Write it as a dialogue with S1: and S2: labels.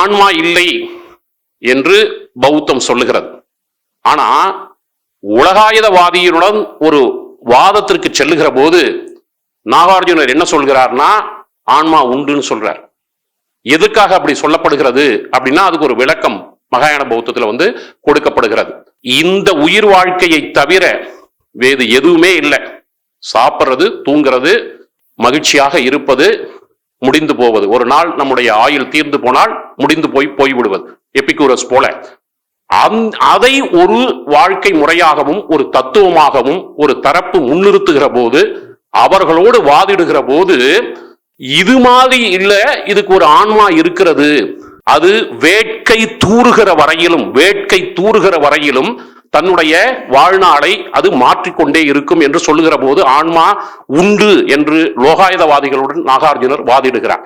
S1: ஆன்மா இல்லை என்று பௌத்தம் சொல்லுகிறது. ஆனா உலகாயுதவாதியினுடன் ஒரு வாதத்திற்கு செல்லுகிற போது நாகார்ஜுனர் என்ன சொல்கிறார்னா ஆன்மா உண்டுன்னு சொல்றார். எதுக்காக அப்படி சொல்லப்படுகிறது அப்படின்னா அதுக்கு ஒரு விளக்கம் மகாயான பௌத்தத்தில் வந்து கொடுக்கப்படுகிறது. இந்த உயிர் வாழ்க்கையை தவிர வேறு எதுவுமே இல்லை. சாப்பிட்றது தூங்குறது மகிழ்ச்சியாக இருப்பது முடிந்து போவது. ஒரு நாள் நம்முடைய ஆயுள் தீர்ந்து போனால் முடிந்து போய் போய்விடுவது. எபிகூரஸ் போல. அந்- அதை ஒரு வாழ்க்கை முறையாகவும் ஒரு தத்துவமாகவும் ஒரு தரப்பு முன்னிறுத்துகிற போது அவர்களோடு வாதிடுகிற போது இது மாதிரி இல்ல இதுக்கு ஒரு ஆன்மா இருக்கிறது. அது வேட்கை தூறுகிற வரையிலும் வேட்கை தூறுகிற வரையிலும் தன்னுடைய வாழ்நாளை அது மாற்றிக்கொண்டே இருக்கும் என்று சொல்லுகிற போது ஆன்மா உண்டு என்று லோகாயுதவாதிகளுடன் நாகார்ஜுனர் வாதிடுகிறார்.